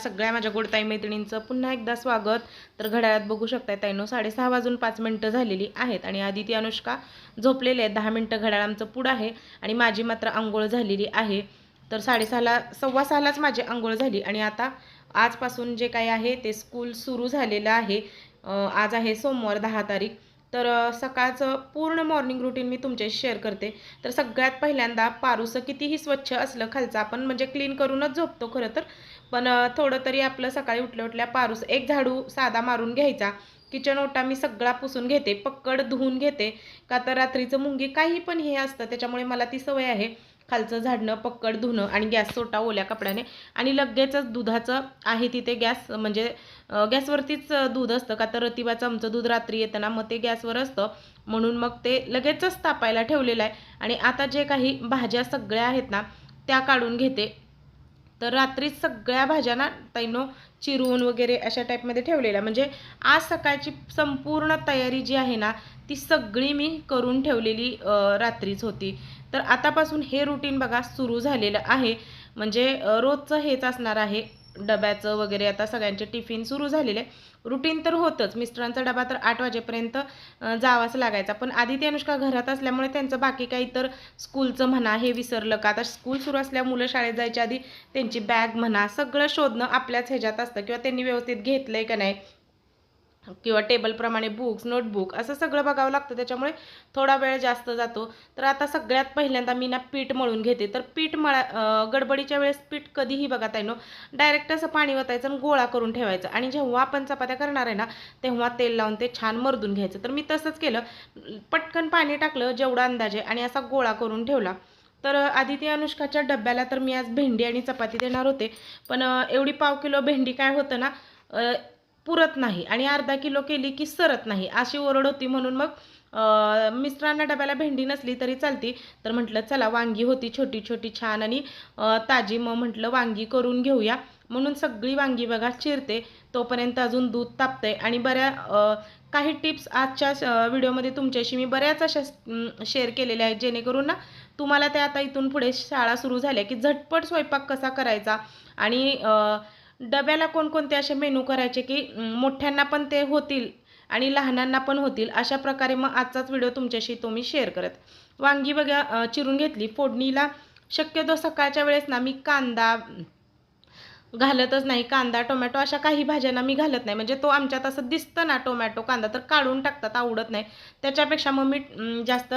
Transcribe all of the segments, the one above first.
सगळ्या माझ्या गोडताई मैत्रिणींचं पुन्हा एकदा स्वागत. तर घड्याळात बघू शकताय ताईनो साडेसहा वाजून पाच मिनटं झालेली आहेत आणि आदिती अनुष्का झोपलेले आहेत. दहा मिनटं घड्याळ आमचं पुढं आहे आणि माझी मात्र आंघोळ झालेली आहे. तर साडेसहाला सव्वा सहालाच माझी आंघोळ झाली आणि आता आजपासून जे काही आहे ते स्कूल सुरू झालेलं आहे. आज आहे सोमवार दहा तारीख. तर सकाळचं पूर्ण मॉर्निंग रुटीन मी तुमच्याशी शेअर करते. तर सगळ्यात पहिल्यांदा पारूसं कितीही स्वच्छ असलं खालचं आपण म्हणजे क्लीन करूनच झोपतो खरं तर. पण थोडं तरी आपलं सकाळी उठल्या उठल्या पारूस एक झाडू साधा मारून घ्यायचा. किचन ओटा मी सगळा पुसून घेते पक्कड धुवून घेते. का तर रात्रीचं मुंगी काही पण हे असतं त्याच्यामुळे मला ती सवय आहे. खालचं झाडणं पक्कड धुणं आणि गॅस सोटा ओल्या कपड्याने. आणि लगेचच दुधाचं आहे तिथे गॅस म्हणजे गॅसवरतीच दूध असतं. का तर रतिबाचं आमचं दूध रात्री येतं ना मग ते गॅसवर असतं. म्हणून मग ते लगेचच तापायला ठेवलेलं आहे. आणि आता जे काही भाज्या सगळ्या आहेत ना त्या काढून घेते. तर रात्रीच सगळ्या भाज्या ना तैनो चिरून वगैरे अशा टाईपमध्ये ठेवलेल्या. म्हणजे आज सकाळची संपूर्ण तयारी जी आहे ना ती सगळी मी करून ठेवलेली रात्रीच होती. तर आतापासून हे रुटीन बघा सुरू झालेलं आहे. म्हणजे रोजचं हेच असणार आहे. डब्याचं वगैरे आता सगळ्यांचे टिफिन सुरू झालेले. रुटीन तर होतंच. मिस्टरांचा डबा तर आठ वाजेपर्यंत जावाच लागायचा. पण आधी ते अनुष्का घरात असल्यामुळे त्यांचं बाकी काही तर स्कूलचं म्हणा हे विसरलं का? आता स्कूल सुरू असल्या मुलं शाळेत जायच्या आधी त्यांची बॅग म्हणा सगळं शोधणं आपल्याच ह्याच्यात असतं. किंवा त्यांनी व्यवस्थित घेतलं आहे का नाही? किंवा टेबलप्रमाणे बुक्स नोटबुक असं सगळं बघावं लागतं. त्याच्यामुळे थोडा वेळ जास्त जातो. तर आता सगळ्यात पहिल्यांदा मी ना पीठ मळून घेते. तर पीठ मळा गडबडीच्या वेळेस पीठ कधीही बघा ताईनो डायरेक्ट असं पाणी वतायचं आणि गोळा करून ठेवायचं. आणि जेव्हा आपण चपात्या करणार आहे ना तेव्हा तेल लावून ते छान मर्दून घ्यायचं. तर मी तसंच केलं. पटकन पाणी टाकलं जेवढा अंदाजे आणि असा गोळा करून ठेवला. तर आदिती अनुष्काच्या डब्याला तर मी आज भेंडी आणि चपाती देणार होते. पण एवढी पाव किलो भेंडी काय होतं ना पुरत नाही आणि अर्धा किलो केली की सरत नाही. अशी ओरड होती म्हणून मग मिस्टरांना डब्याला भेंडी नसली तरी चालती. तर म्हटलं चला वांगी होती छोटी छोटी छान आणि ताजी. मग म्हटलं वांगी करून घेऊया. म्हणून सगळी वांगी बघा चिरते. तोपर्यंत अजून दूध तापतंय. आणि बऱ्या काही टिप्स आजच्या व्हिडिओमध्ये तुमच्याशी मी बऱ्याच अशा शेअर केलेल्या आहेत. जेणेकरून ना तुम्हाला त्या आता इथून पुढे शाळा सुरू झाल्या की झटपट स्वयंपाक कसा करायचा आणि डब्याला कोणकोणते असे मेनू करायचे की मोठ्यांना पण ते होतील आणि लहानांना पण होतील अशा प्रकारे मग आजचाच व्हिडिओ तुमच्याशी तो मी शेअर करत. वांगी बघा चिरून घेतली. फोडणीला शक्यतो सकाळच्या वेळेस ना मी कांदा घालतच नाही. कांदा टोमॅटो अशा काही भाज्यांना मी घालत नाही. म्हणजे तो आमच्यात असं दिसतं ना टोमॅटो कांदा तर काढून टाकतात आवडत नाही. त्याच्यापेक्षा मग मी जास्त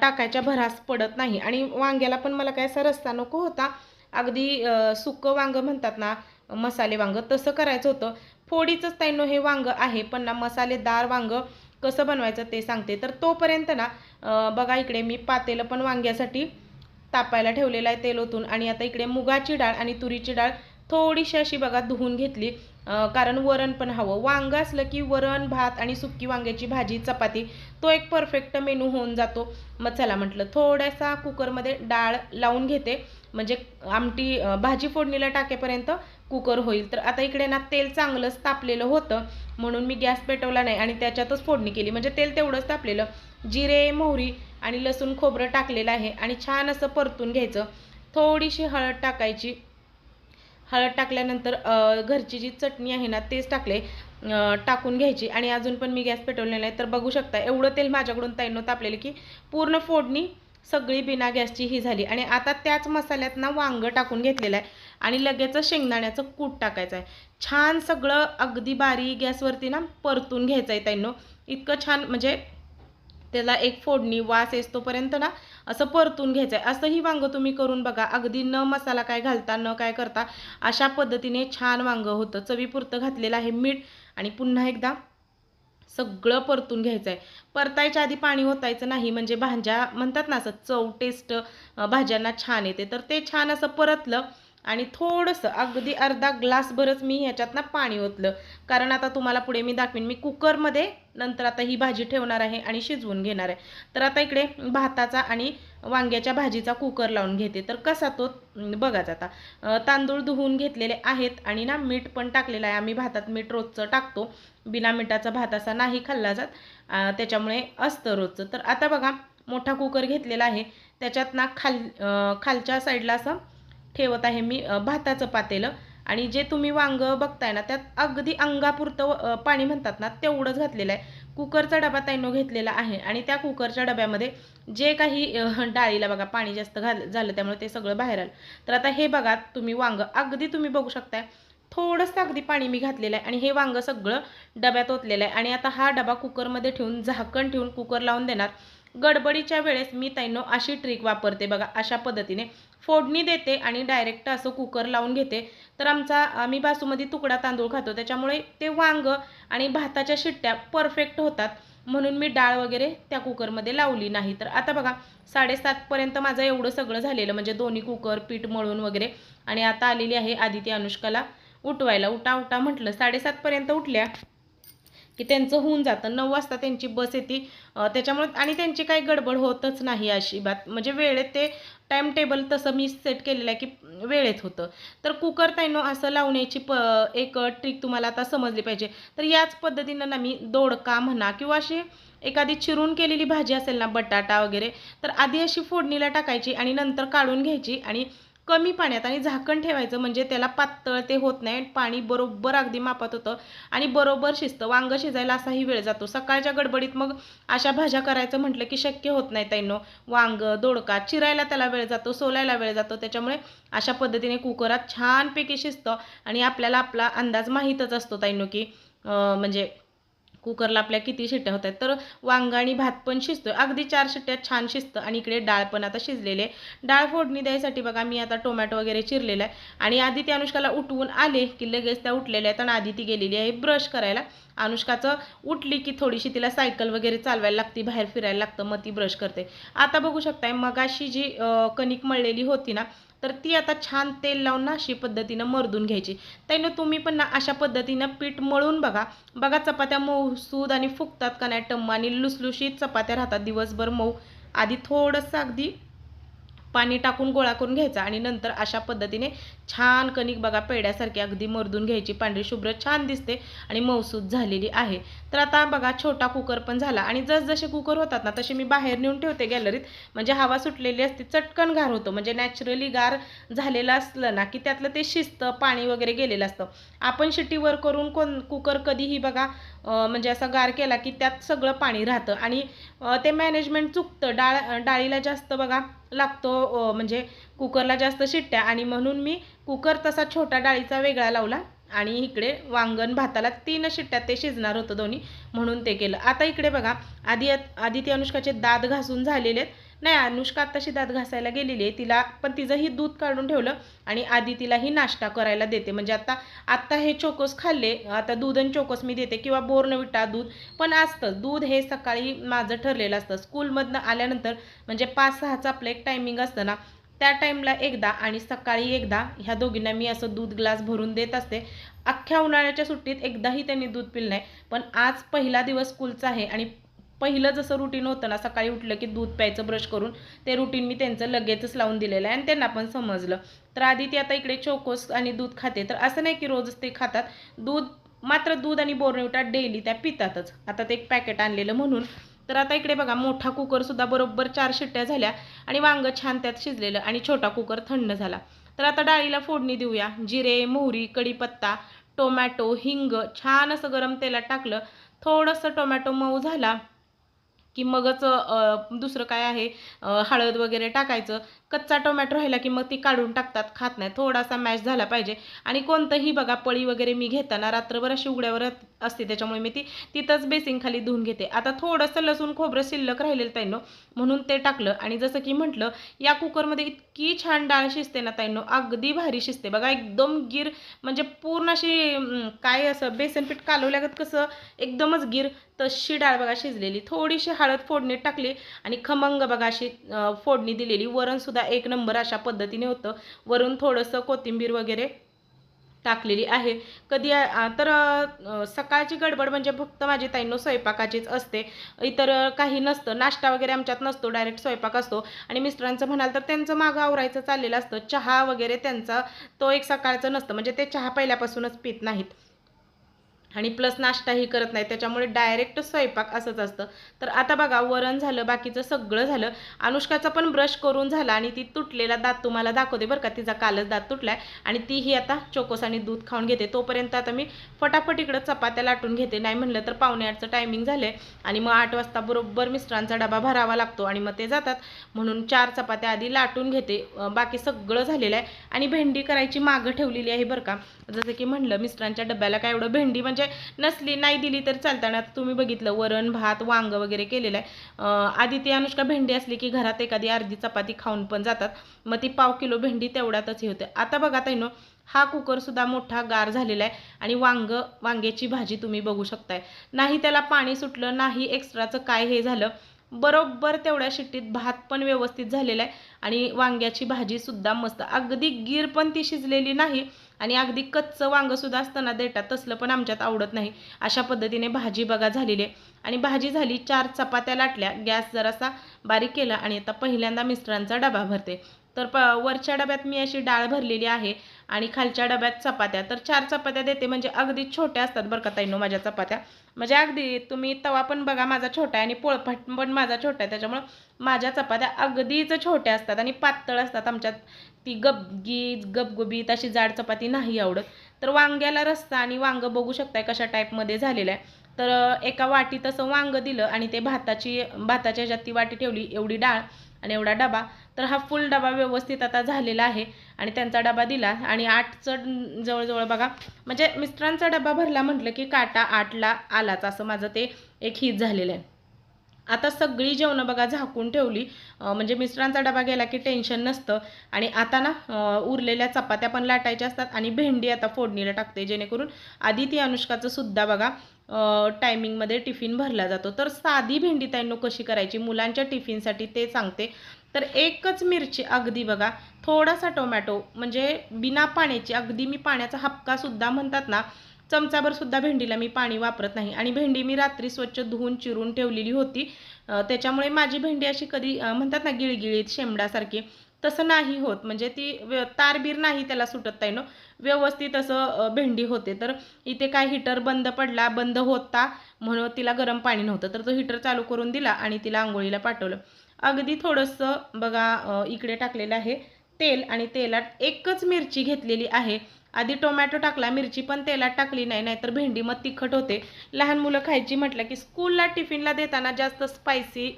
टाकायच्या भरास पडत नाही. आणि वांग्याला पण मला काय असा रस्ता नको होता. अगदी सुकं वांगं म्हणतात ना मसाले वांगं तसं करायचं होतं. फोडीचंच ताईनो हे वांगं आहे पण ना मसालेदार वांगं कसं बनवायचं ते सांगते. तर तोपर्यंत ना बघा इकडे मी पातेलं पण वांग्यासाठी तापायला ठेवलेलं आहे तेल ओतून आणि आता इकडे मुगाची डाळ आणि तुरीची डाळ थोडीशी अशी बघा धुवून घेतली. कारण वरण पण हवं. वांगं असलं की वरण भात आणि सुकी वांग्याची भाजी चपाती तो एक परफेक्ट मेनू होऊन जातो. मग चला म्हटलं थोडासा कुकरमध्ये डाळ लावून घेते. म्हणजे आमटी भाजी फोडणीला टाकेपर्यंत कुकर होईल. तर आता इकडे ना तेल चांगलंच तापलेलं होतं. म्हणून मी गॅस पेटवला नाही आणि त्याच्यातच फोडणी केली. म्हणजे तेल तेवढंच तापलेलं. जिरे मोहरी आणि लसूण खोबरं टाकलेलं आहे आणि छान असं परतून घ्यायचं. थोडीशी हळद टाकायची. हळद टाकल्यानंतर घरची जी चटणी आहे ना तेच टाकले टाकून घ्यायची. आणि अजून पण मी गॅस पेटवलेला नाही. तर बघू शकता एवढं तेल माझ्याकडून ताईनं तापलेलं की पूर्ण फोडणी सगळी बिना गॅसची ही झाली. आणि आता त्याच मसाल्यात ना वांगं टाकून घेतलेलं आहे. आणि लगेचच शेंगदाण्याचं कूट टाकायचं आहे. छान सगळं अगदी बारीक गॅसवरती ना परतून घ्यायचं आहे त्यांनो इतकं छान म्हणजे त्याला एक फोडणी वास येतोपर्यंत ना असं परतून घ्यायचं आहे. असंही वांगं तुम्ही करून बघा. अगदी न मसाला काय घालता न काय करता अशा पद्धतीने छान वांगं होतं. चवीपुरतं घातलेलं आहे मीठ. आणि पुन्हा एकदा सगळं परतून घ्यायचं आहे परतायच्या आधी पाणी ओतायचं नाही म्हणजे भाज्या म्हणतात ना असं चव टेस्ट भाज्यांना छान येते. तर ते छान असं परतलं आणि थोडंसं अगदी अर्धा ग्लासभरच मी ह्याच्यात ना पाणी ओतलं. कारण आता तुम्हाला पुढे मी दाखवीन मी कुकरमध्ये नंतर आता ही भाजी ठेवणार आहे आणि शिजवून घेणार आहे. तर आता इकडे भाताचा आणि वांग्याच्या भाजीचा कुकर लावून घेते. तर कसा तो बघाच आता. तांदूळ धुवून घेतलेले आहेत आणि ना मीठ पण टाकलेलं आहे. आम्ही भातात मीठ रोजचं टाकतो. बिना मिठाचा भात असा नाही खाल्ला जात. त्याच्यामुळे असतं रोजचं. तर आता बघा मोठा कुकर घेतलेला आहे. त्याच्यात ना खाल खालच्या साईडला असं ठेवत आहे मी भाताचं पातेलं. आणि जे तुम्ही वांगं बघताय ना त्यात अगदी अंगापुरतं पाणी म्हणतात ना तेवढंच घातलेलं आहे. कुकरचा डबा ताईनो घेतलेला आहे. आणि त्या कुकरच्या डब्यामध्ये जे काही डाळीला बघा पाणी जास्त घाल झालं त्यामुळे ते सगळं बाहेर आलं. तर आता हे बघा तुम्ही वांगं अगदी तुम्ही बघू शकताय. थोडंसं अगदी पाणी मी घातलेलं आहे आणि हे वांगं सगळं डब्यात ओतलेलं आहे. आणि आता हा डबा कुकरमध्ये ठेवून झाकण ठेवून कुकर लावून देणार. गडबडीच्या वेळेस मी ताईनो अशी ट्रिक वापरते बघा अशा पद्धतीने. फोडणी देते आणि डायरेक्ट असं कुकर लावून घेते. तर आमचा आम्ही बासूमध्ये तुकडा तांदूळ खातो त्याच्यामुळे ते वांग आणि भाताच्या शिट्ट्या परफेक्ट होतात. म्हणून मी डाळ वगैरे त्या कुकरमध्ये लावली नाही. तर आता बघा साडेसातपर्यंत माझं एवढं सगळं झालेलं म्हणजे दोन्ही कुकर पीठ मळून वगैरे. आणि आता आलेली आहे आदिती अनुष्काला. उठवायला उठा उठा म्हटलं. साडेसातपर्यंत उठल्या की त्यांचं होऊन जातं. नऊ वाजता त्यांची बस येते. त्याच्यामुळे आणि त्यांची काही गडबड होतच नाही अशी बात म्हणजे वेळेत ते टाईम टेबल तसं मी सेट केलेलं आहे की वेळेत होतं. तर कुकर ताईनो असं लावण्याची प एक ट्रिक तुम्हाला आता समजली पाहिजे. तर याच पद्धतीनं ना मी दोडका म्हणा किंवा अशी एखादी चिरून केलेली भाजी असेल ना बटाटा वगैरे तर आधी अशी फोडणीला टाकायची आणि नंतर काढून घ्यायची आणि कमी पाण्यात आणि झाकण ठेवायचं म्हणजे त्याला पातळ ते होत नाही. पाणी बरोबर अगदी मापात होतं आणि बरोबर शिजतं. वांग शिजायला असाही वेळ जातो. सकाळच्या गडबडीत मग अशा भाज्या करायचं म्हटलं की शक्य होत नाही ताईनो. वांग दोडका चिरायला त्याला वेळ जातो सोलायला वेळ जातो. त्याच्यामुळे अशा पद्धतीने कुकरात छानपैकी शिजतं आणि आपल्याला आपला अंदाज माहीतच असतो ताईंनो की म्हणजे कुकरला आपल्या किती शिट्ट्या होत आहेत. तर वांगा आणि भात पण शिजतो अगदी चार शिट्ट्या छान शिजतं आणि इकडे डाळ पण आता शिजलेले आहे. डाळ फोडणी द्यायसाठी बघा मी आता टोमॅटो वगैरे चिरलेला आहे. आणि आधी त्या अनुष्काला उठवून आले की लगेच त्या उठलेल्या आहेत आणि आधी ती गेलेली आहे ब्रश करायला. अनुष्काचं उठली की थोडीशी तिला सायकल वगैरे चालवायला लागते बाहेर फिरायला लागतं मग ती ब्रश करते. आता बघू शकताय मगाशी जी कणिक मळलेली होती ना तर ती आता छान तेल लावून ना अशी पद्धतीनं मर्दून घ्यायची. त्यानं तुम्ही पण ना अशा पद्धतीनं पीठ मळून बघा. बघा चपात्या मऊ सूद आणि फुगतात का नाही टम्मा आणि लुसलुशीत चपात्या राहतात दिवसभर मऊ. आधी थोडंसं अगदी पाणी टाकून गोळा करून घ्यायचा आणि नंतर अशा पद्धतीने छान कणिक बघा पेड्यासारखी अगदी मर्दून घ्यायची पांढरी शुभ्र छान दिसते आणि मौसूद झालेली आहे. तर आता बघा छोटा कुकर पण झाला आणि जसजसे कुकर होतात ना तसे मी बाहेर नेऊन ठेवते गॅलरीत म्हणजे हवा सुटलेली असते चटकन गार होतं. म्हणजे नॅचरली गार झालेलं असलं ना की त्यातलं ते शिजतं पाणी वगैरे गेलेलं असतं. आपण शिट्टीवर करून कोण कुकर कधीही बघा म्हणजे असा गार केला की त्यात सगळं पाणी राहतं. आणि ते मॅनेजमेंट चुकतं. डाळ डाळीला जास्त बघा लागतो म्हणजे कुकरला जास्त शिट्ट्या आणि म्हणून मी कुकर तसा छोटा डाळीचा वेगळा लावला आणि इकडे वांगण भाताला तीन शिट्ट्यात ते शिजणार होतं दोन्ही म्हणून ते केलं. आता इकडे बघा आधी आधी ते अनुष्काचे दात घासून झालेले आहेत. नाही अनुष्का आत्ताशी दात घासायला गेलेली आहे. तिला पण तिचंही दूध काढून ठेवलं आणि आधी तिलाही नाश्ता करायला देते. म्हणजे आता आत्ता हे चोकोस खाल्ले आता दूध आणि चोकोस मी देते. किंवा बोर्नविटा दूध पण असतं. दूध हे सकाळी माझं ठरलेलं असतं. स्कूलमधनं आल्यानंतर म्हणजे पाच सहाचं आपलं एक टायमिंग असतं ना त्या टाईमला एकदा आणि सकाळी एकदा ह्या दोघींना मी असं दूध ग्लास भरून देत असते. अख्ख्या उन्हाळ्याच्या सुट्टीत एकदाही त्यांनी दूध पिलं नाही. पण आज पहिला दिवस स्कूलचा आहे आणि पहिलं जसं रुटीन होतं ना सकाळी उठलं की दूध प्यायचं ब्रश करून ते रुटीन मी त्यांचं लगेचच लावून दिलेलं आहे आणि त्यांना पण समजलं. तर आधी ती आता इकडे चोकोस आणि दूध खाते. तर असं नाही की रोजच ते खातात. दूध मात्र दूध आणि बोरनेवटा डेली त्या पितातच. आता ते एक पॅकेट आणलेलं म्हणून तर आता इकडे बघा मोठा कुकरसुद्धा बरोबर चार शिट्ट्या झाल्या आणि वांगं छान त्यात शिजलेलं आणि छोटा कुकर थंड झाला. तर आता डाळीला फोडणी देऊया. जिरे मोहरी कढीपत्ता टोमॅटो हिंग छान असं गरम तेलात टाकलं. थोडंसं टोमॅटो मऊ झाला की मगच दुसरं काय आहे? हळद वगैरे टाकायचं. कच्चा टोमॅटो राहिला की मग ती काढून टाकतात खात नाही. थोडासा मॅश झाला पाहिजे. आणि कोणतंही बघा पळी वगैरे मी घेताना रात्रभर अशी उघड्यावर असते त्याच्यामुळे मी ती तिथंच बेसिंगखाली धुवून घेते. आता थोडंसं लसूण खोबरं शिल्लक राहिलेलं ताईनो म्हणून ते टाकलं. आणि जसं की म्हटलं या कुकरमध्ये इतकी छान डाळ शिजते ना ताईंनो अगदी भारी शिजते. बघा एकदम गिर म्हणजे पूर्ण अशी काय असं बेसनपीठ कालवल्यागत कसं एकदमच गिर तशी डाळ बघा शिजलेली. थोडीशी हळद फोडणीत टाकली. आणि खमंग बघा अशी फोडणी दिलेली. वरणसुद्धा एक नंबर अशा पद्धतीने होतं. वरून थोडंसं कोथिंबीर वगैरे टाकलेली आहे. कधी तर सकाळची गडबड म्हणजे फक्त माझी ताईंनो स्वयंपाकाचीच असते. इतर काही नसतं. नाश्ता वगैरे आमच्यात नसतो. डायरेक्ट स्वयंपाक असतो. आणि मिस्टरांचं म्हणाल तर त्यांचं मागं आवरायचं चाललेलं असतं. चहा वगैरे त्यांचा तो एक सकाळचं नसतं. म्हणजे ते चहा पहिल्यापासूनच पित नाहीत. आणि प्लस नाश्ताही करत नाही. त्याच्यामुळे डायरेक्ट स्वयंपाक असंच असतं. तर आता बघा वरण झालं बाकीचं सगळं झालं. अनुष्काचा पण ब्रश करून झाला आणि ती तुटलेला दात तुम्हाला दाखवते बरं का. तिचा कालच दात तुटलाय आणि तीही आता चोकोस आणि दूध खाऊन घेते. तोपर्यंत आता मी फटाफट इकडं चपात्या लाटून घेते. नाही म्हणलं तर पावणे आठचं टायमिंग झालं आणि मग आठ वाजता बरोबर मिस्टरांचा डबा भरावा लागतो आणि मग ते जातात. म्हणून चार चपात्या आधी लाटून घेते. बाकी सगळं झालेलं आहे. आणि भेंडी करायची मागं ठेवलेली आहे बरं का. जसं की म्हणलं मिस्टरांच्या डब्याला काय एवढं भेंडी म्हणजे नसली नाही दिली तर चालताना तुम्ही बघितलं वरण भात वांग वगैरे केलेलं आहे. आधी ती अनुष्का भेंडी असली की घरात एखादी अर्धी चपाती खाऊन पण जातात. मग ती पाव किलो भेंडी तेवढ्यातच हे होते. आता बघा ताईनो हा कुकरसुद्धा मोठा गार झालेला आहे. आणि वांग वांग्याची भाजी तुम्ही बघू शकताय. नाही त्याला पाणी सुटलं नाही एक्स्ट्राचं काय हे झालं. बरोबर तेवढ्या शिट्टीत भात पण व्यवस्थित झालेला आहे. आणि वांग्याची भाजीसुद्धा मस्त. अगदी गीर पण ती शिजलेली नाही. आणि अगदी कच्चं वांगंसुद्धा असताना देतात तसलं पण आमच्यात आवडत नाही. अशा पद्धतीने भाजी बघा झालेली आहे. आणि भाजी झाली चार चपात्या लाटल्या गॅस जरासा बारीक केला आणि आता पहिल्यांदा मिस्टरांचा डबा भरते. तर प वरच्या डब्यात मी अशी डाळ भरलेली आहे आणि खालच्या डब्यात चपात्या. तर चार चपात्या देते म्हणजे अगदी छोट्या असतात बरं का ताईनो माझ्या चपात्या. म्हणजे अगदी तुम्ही तवा पण बघा माझा छोटा आहे आणि पोळपट पण माझा छोटा आहे. त्याच्यामुळं माझ्या चपात्या अगदीच छोट्या असतात आणि पातळ असतात आमच्यात. ती गबगी गबगुबीत अशी जाड चपाती नाही आवडत. तर वांग्याला रस्ता आणि वांगं बघू शकताय कशा टाईपमध्ये झालेलं आहे. तर एका वाटीत असं वांगं दिलं आणि ते भाताची भाताच्या ह्याच्यात ती वाटी ठेवली एवढी डाळ आणि एवढा डबा. तर हा फुल डबा व्यवस्थित आता झालेला आहे आणि त्यांचा डबा दिला आणि आठचं जवळजवळ बघा म्हणजे मिस्टरांचा डबा भरला म्हटलं की काटा आठला आलाच असं माझं ते एक हित झालेलं आहे. आता सगळी जेवणं बघा झाकून ठेवली. म्हणजे मिस्टरांचा डबा गेला की टेन्शन नसतं. आणि आता ना उरलेल्या चपात्या पण लाटायच्या असतात आणि भेंडी आता फोडणीला टाकते. जेणेकरून आधी ती अनुष्काचं सुद्धा बघा टायमिंगमध्ये टिफिन भरला जातो. तर साधी भेंडी त्यांनो कशी करायची? मुलांच्या टिफिनसाठी ते सांगते. तर एकच मिरची अगदी बघा थोडासा टोमॅटो म्हणजे बिना पाण्याची अगदी मी पाण्याचा हपकासुद्धा म्हणतात ना चमचाभर सुद्धा भेंडीला मी पाणी वापरत नाही. आणि भेंडी मी रात्री स्वच्छ धुवून चिरून ठेवलेली होती. त्याच्यामुळे माझी भेंडी अशी कधी म्हणतात ना गिळगिळीत शेंबडासारखी तसं नाही होत. म्हणजे ती व्य- तारबीर नाही त्याला सुटत ताईनो व्यवस्थित असं भेंडी होते. तर इथे काय हिटर बंद पडला बंद होता म्हणून तिला गरम पाणी नव्हतं. तर तो हिटर चालू करून दिला आणि तिला आंघोळीला पाठवलं. अगदी थोडंसं बघा इकडे टाकलेलं आहे तेल आणि तेलात एकच मिरची घेतलेली आहे. आधी टोमॅटो टाकला मिरची पण तेलात टाकली नाही नाहीतर भेंडी मग तिखट होते. लहान मुलं खायची म्हटलं की स्कूलला टिफिनला देताना जास्त स्पायसी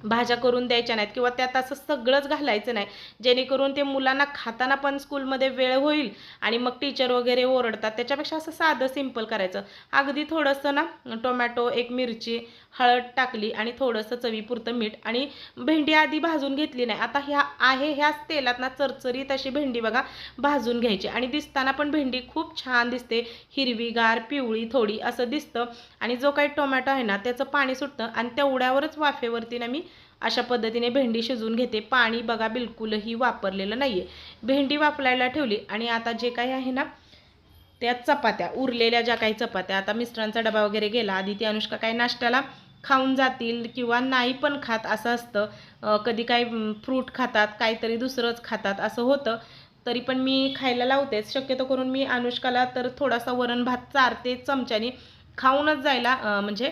भाज्या करून द्यायच्या नाहीत किंवा त्यात असं सगळंच घालायचं नाही. जेणेकरून ते मुलांना खाताना पण स्कूलमध्ये वेळ होईल आणि मग टीचर वगैरे ओरडतात. त्याच्यापेक्षा असं साधं सिंपल करायचं. अगदी थोडंसं ना टोमॅटो एक मिरची हळद टाकली आणि थोडंसं चवीपुरतं मीठ आणि भेंडी आधी भाजून घेतली नाही. आता ह्या आहे ह्याच तेलात ना चरचरीत अशी भेंडी बघा भाजून घ्यायची. आणि दिसताना पण भेंडी खूप छान दिसते. हिरवीगार पिवळी थोडी असं दिसतं. आणि जो काही टोमॅटो आहे ना त्याचं पाणी सुटतं आणि तेवढ्यावरच वाफेवरती ना मी अशा पद्धतीने भेंडी शिजवून घेते. पाणी बघा बिलकुलही वापरलेलं नाही आहे भेंडी वापरायला ठेवली आणि आता जे काही आहे ना त्या चपात्या उरलेल्या ज्या काही चपात्या आता मिस्टरांचा डबा वगैरे गेला आधी ती अनुष्का काही नाश्त्याला खाऊन जातील किंवा नाही पण खात असं असतं. कधी काही फ्रूट खातात काहीतरी दुसरंच खातात असं होतं. तरी पण मी खायला लावतेच. शक्यतो करून मी अनुष्काला तर थोडासा वरण भात चारते चमच्याने खाऊनच जायला म्हणजे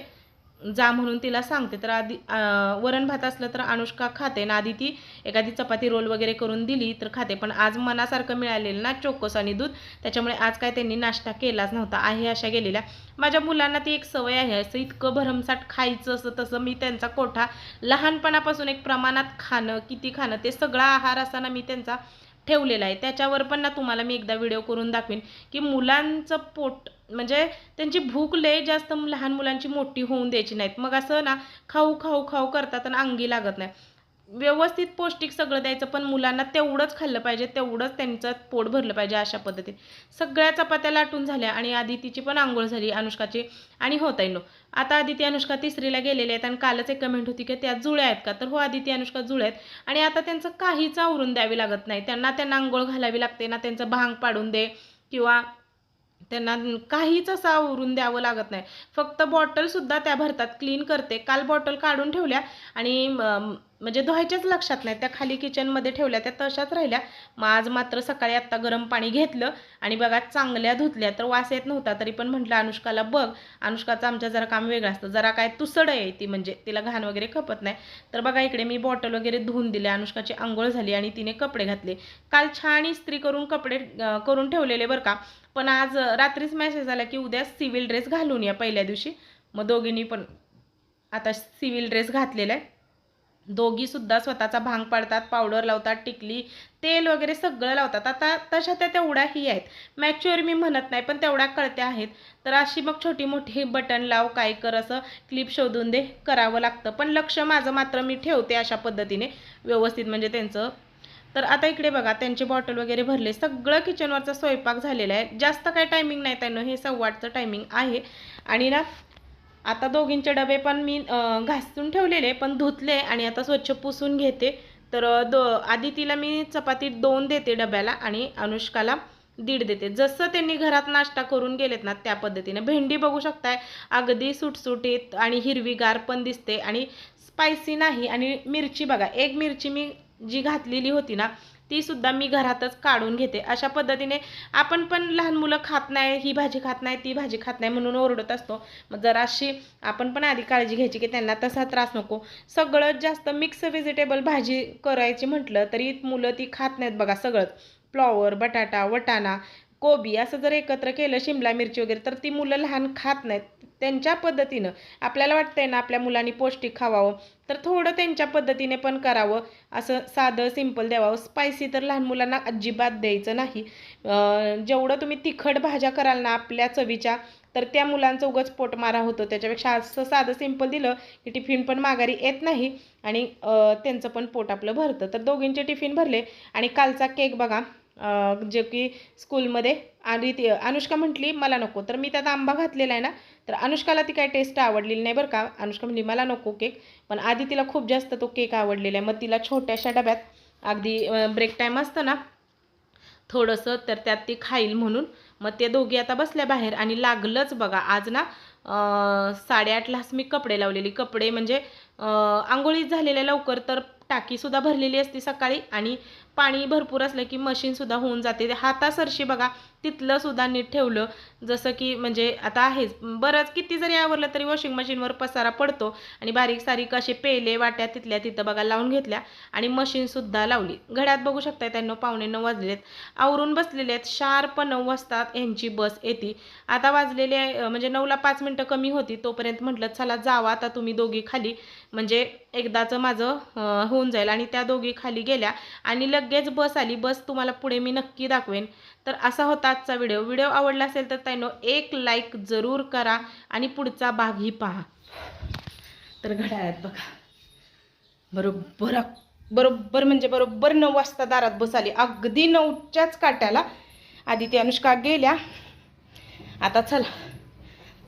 जा म्हणून तिला सांगते. तर आधी वरणभात वरण भात असलं तर अनुष्का खाते. ना आधी ती एखादी चपाती रोल वगैरे करून दिली तर खाते. पण आज मनासारखं मिळालेलं ना चोकोस आणि दूध. त्याच्यामुळे आज काय त्यांनी नाश्ता केलाच नव्हता. आहे अशा गेलेल्या. माझ्या मुलांना ती एक सवय आहे. असं इतकं भरमसाठ खायचं असं तसं मी त्यांचा कोठा लहानपणापासून एक प्रमाणात खाणं किती खाणं ते सगळा आहार असाना मी त्यांचा ठेवलेला आहे. त्याच्यावर पण ना तुम्हाला मी एकदा व्हिडिओ करून दाखवीन की मुलांचं पोट म्हणजे त्यांची भूक लय जास्त लहान मुलांची मोठी होऊन द्यायची नाहीत. मग असं ना खाऊ खाऊ खाऊ करतात आणि अंगी लागत नाही. व्यवस्थित पौष्टिक सगळं द्यायचं पण मुलांना तेवढंच खाल्लं पाहिजे तेवढंच त्यांचं पोट भरलं पाहिजे अशा पद्धतीने. सगळ्या चपात्या लाटून झाल्या आणि आदितीची पण आंघोळ झाली अनुष्काची आणि होता येईल आता आदिती अनुष्का तिसरीला गेलेले आहेत आणि कालच एक कमेंट होती की त्या जुळ्या आहेत का? तर हो आदिती अनुष्का जुळ्या आहेत. आणि आता त्यांचं काहीच आवरून द्यावी लागत नाही. त्यांना त्यांना आंघोळ घालावी लागते ना त्यांचं भांग पाडून दे किंवा त्यांना काहीच असं आवरून द्यावं लागत नाही. फक्त बॉटलसुद्धा त्या भरतात. क्लीन करते. काल बॉटल काढून ठेवल्या आणि म्हणजे धुवायच्याच लक्षात नाही. त्या खाली किचनमध्ये ठेवल्या त्या तशाच राहिल्या. मग आज मात्र सकाळी आत्ता गरम पाणी घेतलं आणि बघा चांगल्या धुतल्या तर वास येत नव्हता. तरी पण म्हटलं अनुष्काला बघ अनुष्काचं आमच्या जरा काम वेगळं असतं. जरा काय तुसड आहे ती म्हणजे तिला घाण वगैरे खपत नाही. तर बघा इकडे मी बॉटल वगैरे धुवून दिले. अनुष्काची आंघोळ झाली आणि तिने कपडे घातले. काल छान इस्त्री करून कपडे करून ठेवलेले बरं का. पण आज रात्रीच मॅसेज आला की उद्या सिव्हिल ड्रेस घालून या पहिल्या दिवशी. मग दोघींनी पण आता सिव्हिल ड्रेस घातलेला आहे. दोघीसुद्धा स्वतःचा भांग पाडतात पावडर लावतात टिकली तेल वगैरे सगळं लावतात. आता तशा त्या तेवढ्याही आहेत. मॅच्युअर मी म्हणत नाही पण तेवढ्या कळत्या आहेत. तर अशी मग छोटी मोठी बटन लाव काय कर असं क्लिप शोधून दे करावं लागतं. पण लक्ष माझं मात्र मी ठेवते अशा पद्धतीने व्यवस्थित म्हणजे त्यांचं. तर आता इकडे बघा त्यांचे बॉटल वगैरे भरले. सगळं किचनवरचा स्वयंपाक झालेला आहे. जास्त काय टायमिंग नाही त्यांना हे सव्वाटचं टायमिंग आहे. आणि ना आता दोघींचे डबे पण मी घासून ठेवलेले पण धुतले आणि आता स्वच्छ पुसून घेते. तर दो आधी तिला मी चपाती दोन देते डब्याला आणि अनुष्काला दीड देते. जसं त्यांनी घरात नाश्ता करून गेलेत ना त्या पद्धतीने. भेंडी बघू शकताय अगदी सुटसुटीत आणि हिरवीगार पण दिसते आणि स्पायसी नाही आणि मिरची बघा एक मिरची मी जी घातलेली होती ना ती सुद्धा मी घरातच काढून घेते. अशा पद्धतीने आपण पण लहान मुलं खात नाही ही भाजी खात नाही ती भाजी खात नाही म्हणून ओरडत असतो. मग जराशी आपण पण आधी काळजी घ्यायची की त्यांना तसा त्रास नको. सगळं जास्त मिक्स व्हेजिटेबल भाजी करायची म्हटलं तरी मुलं ती खात नाहीत बघा सगळंच. फ्लॉवर बटाटा वटाणा कोबी असं जर एकत्र केलं शिमला मिरची वगैरे तर ती मुलं लहान खात नाहीत. त्यांच्या पद्धतीनं आपल्याला वाटतंय ना आपल्या मुलांनी पौष्टिक खावावं. तर थोडं त्यांच्या पद्धतीने पण करावं. असं साधं सिंपल द्यावं स्पायसी तर लहान मुलांना अजिबात द्यायचं नाही. जेवढं तुम्ही तिखट भाज्या कराल ना आपल्या चवीच्या तर त्या मुलांचं उगाच पोट मारा होतो. त्याच्यापेक्षा असं साधं सिंपल दिलं की टिफिन पण माघारी येत नाही आणि त्यांचं पण पोट आपलं भरतं. तर दोघींचे टिफिन भरले आणि कालचा केक बघा. जे की स्कूलमध्ये आणि ती अनुष्का म्हटली मला नको. तर मी त्यात आंबा घातलेला आहे ना तर अनुष्काला ती काय टेस्ट आवडलेली नाही बरं का. अनुष्का म्हणली मला नको केक पण आधी तिला खूप जास्त तो केक आवडलेला आहे. मग तिला छोट्याशा डब्यात अगदी ब्रेक टाईम असतं ना थोडंसं तर त्यात ती खाईल म्हणून. मग ते दोघी आता बसल्या बाहेर आणि लागलंच बघा. आज ना साडेआठलाच मी कपडे लावलेली. कपडे म्हणजे आंघोळीत आंघोळीच झालेल्या लवकर तर टाकीसुद्धा भरलेली असते सकाळी आणि पाणी भरपूर असलं की मशीनसुद्धा होऊन जाते. हातासरशी बघा तिथलं सुद्धा नीट ठेवलं. जसं की म्हणजे आता आहेच. बरंच किती जरी आवरलं तरी वॉशिंग मशीनवर पसारा पडतो आणि बारीक सारीक असे पेले वाट्या तिथल्या तिथं बघा लावून घेतल्या आणि मशीनसुद्धा लावली. घड्यात बघू शकताय त्यांना पावणे नऊ वाजलेले आहेत आवरून बसलेले आहेत. शार्प नऊ वाजतात यांची बस येते. आता वाजलेले आहे, म्हणजे नऊला पाच मिनटं कमी होती. तोपर्यंत म्हटलं चला जावा आता तुम्ही दोघी खाली. म्हणजे एकदाचं माझं होऊन जाईल. आणि त्या दोघी खाली गेल्या आणि लग लगेच बस आली बस तुम्हाला पुढे मी नक्की दाखवेन. तर असा होता आजचा व्हिडिओ. व्हिडिओ आवडला असेल तर त्यानं एक लाईक जरूर करा आणि पुढचा भागही पहा. तर घड्याळात बघा. बरोबर बरोबर म्हणजे बरोबर नऊ वाजता दारात बस आली. अगदी नऊच्याच काट्याला आधी ते अनुष्का गेल्या. आता चला.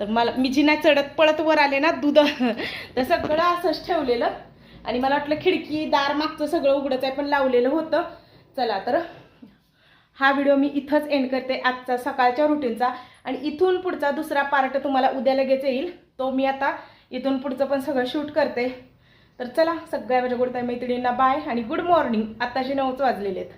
तर मला मी जिना नाही चढत पळत वर आले ना दूध. तर सगळं असंच ठेवलेलं. आणि मला वाटलं खिडकी दार मागचं सगळं उघडच आहे पण लावलेलं होतं. चला तर हा व्हिडिओ मी इथंच एंड करते आजचा सकाळच्या रुटीनचा आणि इथून पुढचा दुसरा पार्ट तुम्हाला उद्या लगेच येईल. तो मी आता इथून पुढचं पण सगळं शूट करते. तर चला सगळ्या माझ्या गोडताई मैत्रिणींना बाय आणि गुड मॉर्निंग आत्ताचे नऊच वाजलेले आहेत.